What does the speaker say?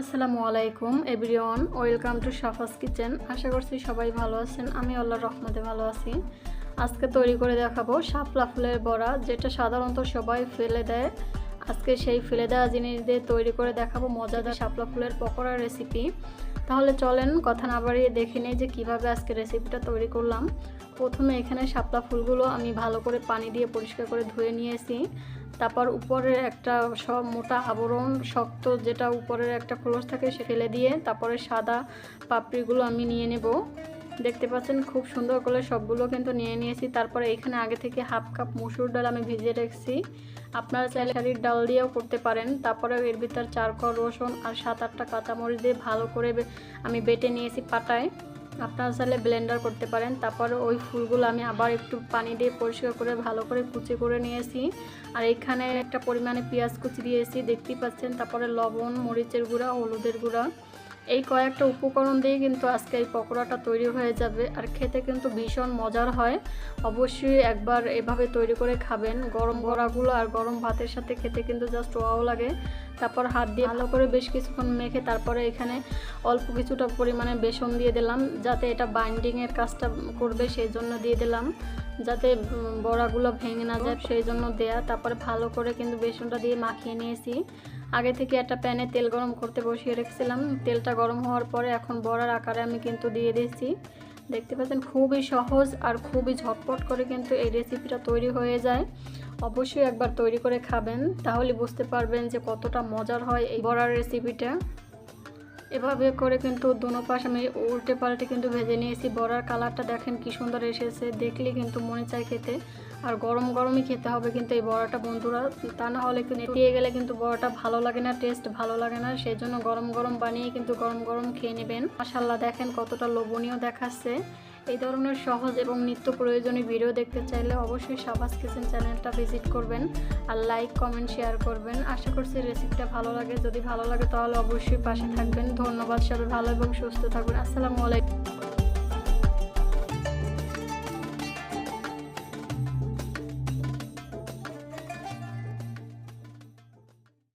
আসসালামু আলাইকুম, everyone, welcome to Safa's kitchen. আশা করছি সবাই ভালো আছেন, আমি আল্লাহর রহমতে ভালো আছি। আজকে তৈরি করে দেখাবো শাপলা ফুলের বড়া, যেটা সাধারণত সবাই ফেলে দেয়। আজকে সেই ফেলে দেওয়া জিনিস দিয়ে তৈরি করে দেখাবো মজাদার শাপলা ফুলের পকোড়া রেসিপি তাহলে চলেন কথা না বাড়িয়ে দেখে নিই যে কীভাবে আজকে রেসিপিটা তৈরি করলাম। প্রথমে এখানে শাপলা ফুলগুলো আমি ভালো করে পানি দিয়ে পরিষ্কার করে ধুয়ে নিয়েছি। তারপর উপরের একটা সব মোটা আবরণ শক্ত যেটা উপরের একটা খোলস থাকে সে ফেলে দিয়ে তারপরে সাদা পাপড়িগুলো আমি নিয়ে নেব। দেখতে পাচ্ছেন খুব সুন্দর করে সবগুলো কিন্তু নিয়ে নিয়েছি। তারপরে এখানে আগে থেকে হাফ কাপ মুসুর ডাল আমি ভিজিয়ে রেখেছি। আপনারা চাইলে শাড়ির ডাল দিয়েও করতে পারেন। তারপরে এর ভিতর চার কর রসুন আর সাত আটটা কাঁচামরিচ দিয়ে ভালো করে আমি বেটে নিয়েছি পাটায়। আপনারা চাইলে ব্লেন্ডার করতে পারেন। তারপরে ওই ফুলগুলো আমি আবার একটু পানি দিয়ে পরিষ্কার করে ভালো করে কুচি করে নিয়েছি। আর এখানে একটা পরিমাণে পেঁয়াজ কুচি দিয়েছি, দেখতেই পাচ্ছেন। তারপরে লবণ, মরিচের গুঁড়া, হলুদের গুঁড়া। এই কয়েকটা উপকরণ দিয়ে কিন্তু আজকে এই পকোড়াটা তৈরি হয়ে যাবে। আর খেতে কিন্তু ভীষণ মজার হয়। অবশ্যই একবার এভাবে তৈরি করে খাবেন। গরম বড়াগুলো আর গরম ভাতের সাথে খেতে কিন্তু জাস্ট ওয়াও লাগে। তারপর হাত দিয়ে ভালো করে বেশ কিছুক্ষণ মেখে তারপরে এখানে অল্প কিছুটা পরিমাণে বেসন দিয়ে দিলাম, যাতে এটা বাইন্ডিংয়ের কাজটা করবে, সেই জন্য দিয়ে দিলাম। যাতে বড়াগুলো ভেঙে না যায়, সেই জন্য দেয়া। তারপরে ভালো করে কিন্তু বেসনটা দিয়ে মাখিয়ে নিয়েছি। আগে থেকে একটা প্যানে তেল গরম করতে বসিয়ে রেখেছিলাম। তেলটা গরম হওয়ার পরে এখন বড়ার আকারে আমি কিন্তু দিয়ে দিয়েছি। দেখতে পাচ্ছেন, খুবই সহজ আর খুবই ঝটপট করে কিন্তু এই রেসিপিটা তৈরি হয়ে যায়। অবশ্যই একবার তৈরি করে খাবেন, তাহলে বুঝতে পারবেন যে কতটা মজার হয় এই বড়ার রেসিপিটা এভাবে করে কিন্তু দুনো পাশ আমি উল্টে পাল্টে কিন্তু ভেজে নিয়েছি। বড়ার কালারটা দেখেন কি সুন্দর এসেছে। দেখলে কিন্তু মনে চায় খেতে। আর গরম গরমই খেতে হবে কিন্তু এই বড়াটা, বন্ধুরা। তা না হলে কিন্তু দিয়ে গেলে কিন্তু বড়াটা ভালো লাগে না টেস্ট ভালো লাগে না। সেই জন্য গরম গরম বানিয়ে কিন্তু গরম গরম খেয়ে নেবেন। মাসাল্লাহ দেখেন কতটা লোভনীয় দেখাচ্ছে। এই ধরনের সহজ এবং নিত্য প্রয়োজনীয় ভিডিও দেখতে চাইলে অবশ্যই সাবাস কিচেন চ্যানেলটা ভিজিট করবেন আর লাইক কমেন্ট শেয়ার করবেন। আশা করছি রেসিপিটা ভালো লাগে। যদি ভালো লাগে তাহলে অবশ্যই পাশে থাকবেন। ধন্যবাদ সবাই, ভালো এবং সুস্থ থাকবেন আসসালামু আলাইকুম।